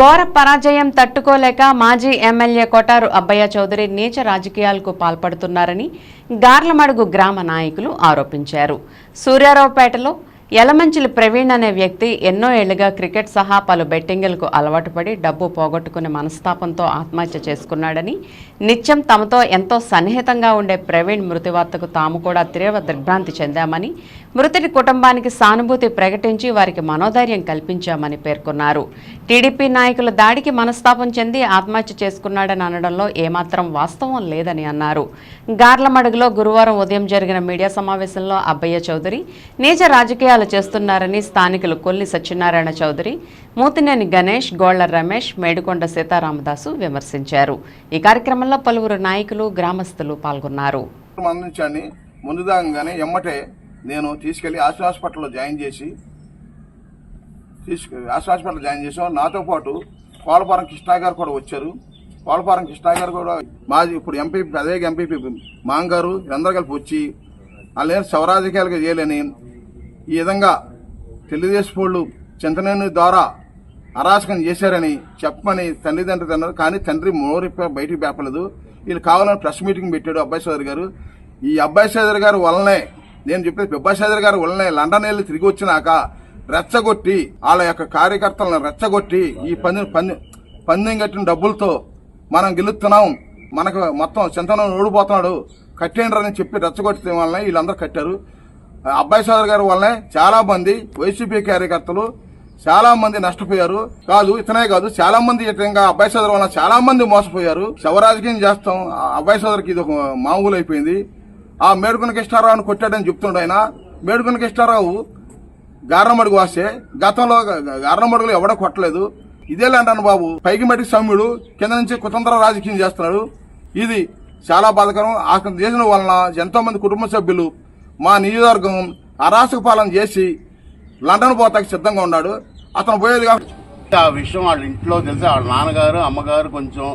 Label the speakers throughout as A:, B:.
A: ఘోర పరాజయం తట్టుకోలేక మాజీ ఎమ్మెల్యే కొటారు అబ్బయ్య చౌదరి నీచ రాజకీయాలకు పాల్పడుతున్నారని గార్లమడుగు గ్రామ నాయకులు ఆరోపించారు. సూర్యారావుపేటలో యలమంచిలి ప్రవీణ్ అనే వ్యక్తి ఎన్నో ఏళ్ళుగా క్రికెట్ సహా పలు బెట్టింగులకు అలవాటు పడి డబ్బు పోగొట్టుకునే మనస్తాపంతో ఆత్మహత్య చేసుకున్నాడని నిత్యం తమతో ఎంతో సన్నిహితంగా ఉండే ప్రవీణ్ మృతి వార్తకు తాము కూడా తీవ్ర దిగ్భ్రాంతి చెందామని మృతుడి కుటుంబానికి సానుభూతి ప్రకటించి వారికి మనోధైర్యం కల్పించామని పేర్కొన్నారు. టీడీపీ నాయకుల దాడికి మనస్తాపం చెంది ఆత్మహత్య చేసుకున్నాడని అనడంలో ఏమాత్రం వాస్తవం లేదని అన్నారు. గార్లమడుగులో గురువారం ఉదయం జరిగిన మీడియా సమావేశంలో అబ్బయ్య చౌదరి నీచ రాజకీయాలు చేస్తున్నారని స్థానికులు కొల్లి సత్యనారాయణ చౌదరి మూతినేని గణేష్ గోళ్ళ రమేష్ మేడుకొండ సీతారామదాసు విమర్శించారు. ఈ కార్యక్రమంలో పలువురు నాయకులు గ్రామస్తులు పాల్గొన్నారు.
B: ముందుగానే ఎమ్మటే నేను తీసుకెళ్ళి ఆశ హాస్పిటల్లో జాయిన్ చేసి తీసుకు ఆశ హాస్పిటల్ జాయిన్ చేసాం నాతో పాటు కోలపారం కృష్ణా గారు కూడా వచ్చారు. కోలపారం కృష్ణా గారు కూడా మాది ఇప్పుడు ఎంపీ అదే ఎంపీపీ మాంగారు అందరు కలిపి వచ్చి వాళ్ళు సవరాధికారులుగా చేయలేని ఈ విధంగా తెలుగుదేశం వాళ్ళు చింతనేని ద్వారా అరాచకం చేశారని చెప్పమని తల్లిదండ్రులు అన్నారు. కానీ తండ్రి మోరి బయటికి పేపలేదు. వీళ్ళు కావాలని ప్రెస్ మీటింగ్ పెట్టాడు అబ్బాయి సోదరి గారు. ఈ అబ్బాయి సోదరి గారు వలనే నేను చెప్పేది అబ్బాయి సోదరి గారు వలనే లండన్ వెళ్ళి తిరిగి వచ్చినాక రెచ్చగొట్టి వాళ్ళ యొక్క కార్యకర్తలను రెచ్చగొట్టి ఈ పంది పంది పందెం కట్టిన డబ్బులతో మనం గెలుస్తున్నాం. మనకు మొత్తం చింతనం ఓడిపోతున్నాడు. కట్టేయండి అని చెప్పి రెచ్చగొట్టిన వాళ్ళని వీళ్ళందరూ కట్టారు. అబ్బాయి సోదరు గారి వల్లనే చాలా మంది వైసీపీ కార్యకర్తలు చాలా మంది నష్టపోయారు. కాదు ఇతనే కాదు చాలా మంది ఇతంగా అబ్బాయి సోదరు వల్ల చాలా మంది మోసపోయారు. శవరాజకీయం చేస్తాం ఆ అబ్బాయి సోదరికి ఇది ఒక మామూలు అయిపోయింది. ఆ మేడుకున్న కృష్ణారావుని కొట్టాడని చెప్తుండ ఆయన. మేడుకున్న కృష్ణారావు గారణమడుగు వాసే. గతంలో గారణమడుగులు ఎవడో కొట్టలేదు. ఇదేలాంటాను బాబు. పైకి మట్టి సౌమ్యుడు కింద నుంచి కుతంత్ర రాజకీయం చేస్తున్నాడు. ఇది చాలా బాధకరం. ఆ చేసిన వలన ఎంతో మంది కుటుంబ సభ్యులు మా నియోజకవర్గం అరాచక పాలన చేసి లండన్ పోతాకి సిద్ధంగా ఉన్నాడు. అతను పోయేది కాబట్టి
C: ఆ విషయం వాళ్ళ ఇంట్లో తెలిసి. వాళ్ళ నాన్నగారు అమ్మగారు కొంచెం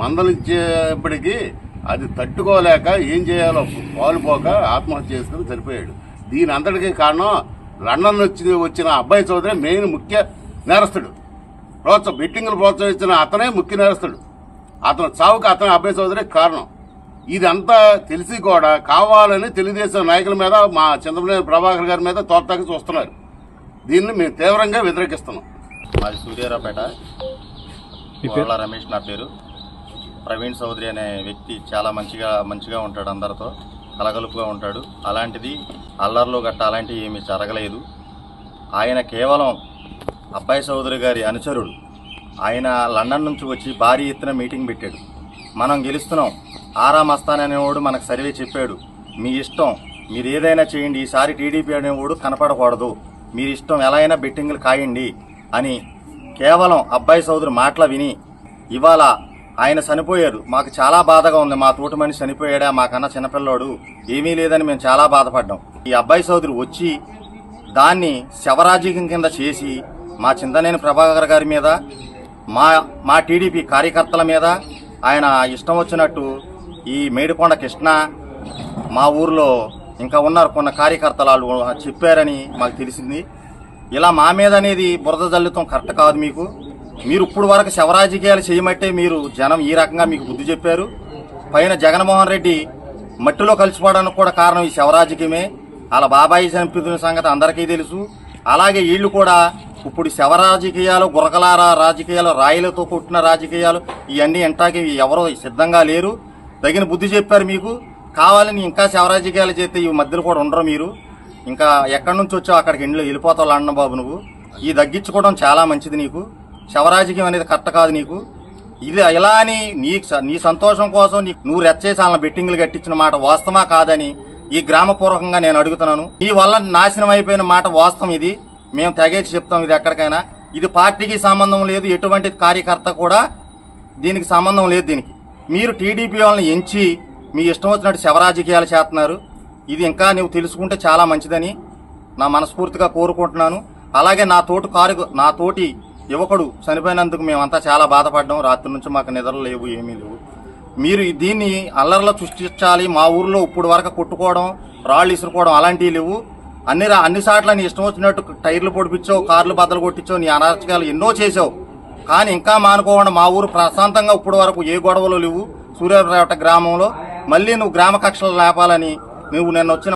C: మందలిచ్చేప్పటికీ అది తట్టుకోలేక ఏం చేయాలో పాలుపోక ఆత్మహత్య చేసుకుని చనిపోయాడు దీని అంతటికీ కారణం లండన్ వచ్చి వచ్చిన అబ్బాయి చౌదరి మెయిన్ ముఖ్య నేరస్తుడు. ప్రోత్సాహం బెట్టింగ్లు ప్రోత్సహించిన అతనే ముఖ్య నేరస్తుడు. అతను చావుకు అతని అబ్బాయి చౌదరి కారణం. ఇదంతా తెలిసి కూడా కావాలని తెలుగుదేశం నాయకుల మీద మా చంద్రబాబు ప్రభాకర్ గారి మీద తోటతాకి చూస్తున్నారు. దీన్ని మేము తీవ్రంగా వ్యతిరేకిస్తున్నాం.
D: మాది సూర్యారావుపేట. కోళ్ళ రమేష్ నా పేరు. ప్రవీణ్ చౌదరి అనే వ్యక్తి చాలా మంచిగా మంచిగా ఉంటాడు అందరితో. కలగలుపుగా ఉంటాడు. అలాంటిది అల్లర్లు గట్ట అలాంటివి ఏమీ జరగలేదు. ఆయన కేవలం అబ్బాయి చౌదరి గారి అనుచరుడు. ఆయన లండన్ నుంచి వచ్చి భారీ ఎత్తున మీటింగ్ పెట్టాడు. మనం గెలుస్తున్నాం. ఆరా మస్తాన్ అనేవాడు మనకు సర్వే చెప్పాడు. మీ ఇష్టం మీరు ఏదైనా చేయండి ఈసారి టీడీపీ అనేవాడు కనపడకూడదు. మీరు ఇష్టం ఎలా అయినా బెట్టింగ్లు కాయండి అని కేవలం అబ్బాయి సోదరు మాటలు విని ఇవాళ ఆయన చనిపోయారు. మాకు చాలా బాధగా ఉంది. మా తోటి మనిషి చనిపోయాడా? మాకన్నా చిన్నపిల్లోడు ఏమీ లేదని మేము చాలా బాధపడ్డాం. ఈ అబ్బాయి సోదరు వచ్చి దాన్ని శవరాజకీయం కింద చేసి మా చింతనేని ప్రభాకర్ గారి మీద మా మా టీడీపీ కార్యకర్తల మీద ఆయన ఇష్టం వచ్చినట్టు ఈ మేడికొండ కృష్ణ మా ఊర్లో ఇంకా ఉన్నారు. కొన్ని కార్యకర్తలు వాళ్ళు చెప్పారని మాకు తెలిసింది. ఇలా మా మీద అనేది బురద జల్లుతాం. కరెక్ట్ కాదు మీకు. మీరు ఇప్పుడు వరకు శవరాజకీయాలు చేయమంటే మీరు జనం ఈ రకంగా మీకు బుద్ధి చెప్పారు. పైన జగన్మోహన్ రెడ్డి మట్టిలో కలిసిపోవడానికి కూడా కారణం ఈ శవరాజకీయమే. అలా బాబాయి చనిపోతున్న సంగతి అందరికీ తెలుసు. అలాగే వీళ్ళు కూడా ఇప్పుడు శవ రాజకీయాలు గురకలార రాజకీయాలు రాయిలతో కొట్టిన రాజకీయాలు ఇవన్నీ ఎంటాకి ఎవరో సిద్ధంగా లేరు. తగిన బుద్ధి చెప్పారు మీకు. కావాలని ఇంకా శవ రాజకీయాలు చేస్తే ఈ మధ్యలో కూడా ఉండరు మీరు. ఇంకా ఎక్కడి నుంచి వచ్చావు? అక్కడికి ఇండ్లు వెళ్ళిపోతావు అన్న బాబు నువ్వు. ఈ తగ్గించుకోవడం చాలా మంచిది నీకు. శవరాజకీయం అనేది కరెక్ట్ కాదు నీకు. ఇది ఇలా అని నీ నీ సంతోషం కోసం నీ నువ్వు రెచ్చేసి బెట్టింగ్లు కట్టించిన మాట వాస్తవమా కాదని ఈ గ్రామపూర్వకంగా నేను అడుగుతున్నాను. నీ వల్ల నాశనం అయిపోయిన మాట వాస్తవం ఇది. మేము తెగేసి చెప్తాం ఇది ఎక్కడికైనా. ఇది పార్టీకి సంబంధం లేదు ఎటువంటి కార్యకర్త కూడా దీనికి సంబంధం లేదు దీనికి. మీరు టీడీపీ వాళ్ళని ఎంచి మీ ఇష్టం వచ్చినట్టు శవరాజకీయాలు చేస్తున్నారు. ఇది ఇంకా నువ్వు తెలుసుకుంటే చాలా మంచిదని నా మనస్ఫూర్తిగా కోరుకుంటున్నాను. అలాగే నా తోటి కారు నా తోటి యువకుడు చనిపోయినందుకు మేమంతా చాలా బాధపడ్డాం. రాత్రి నుంచి మాకు నిద్రలు లేవు ఏమీ లేవు. మీరు దీన్ని అల్లర్లో సృష్టించాలి మా ఊర్లో ఇప్పుడు వరకు కొట్టుకోవడం రాళ్ళు ఇసురుకోవడం అలాంటివి లేవు. అన్ని రా- అన్ని సార్లు నీ ఇష్టం వచ్చినట్టు టైర్లు పొడిపించావు కార్లు బద్దలు కొట్టించావు నీ అనాచకాలు ఎన్నో చేసావు కానీ ఇంకా మానుకోకుండా మా ఊరు ప్రశాంతంగా ఇప్పుడు వరకు ఏ గొడవలు లేవు. సూర్యాపేట గ్రామంలో మళ్ళీ నువ్వు గ్రామ కక్షలు లేపాలని నువ్వు నిన్న వచ్చిన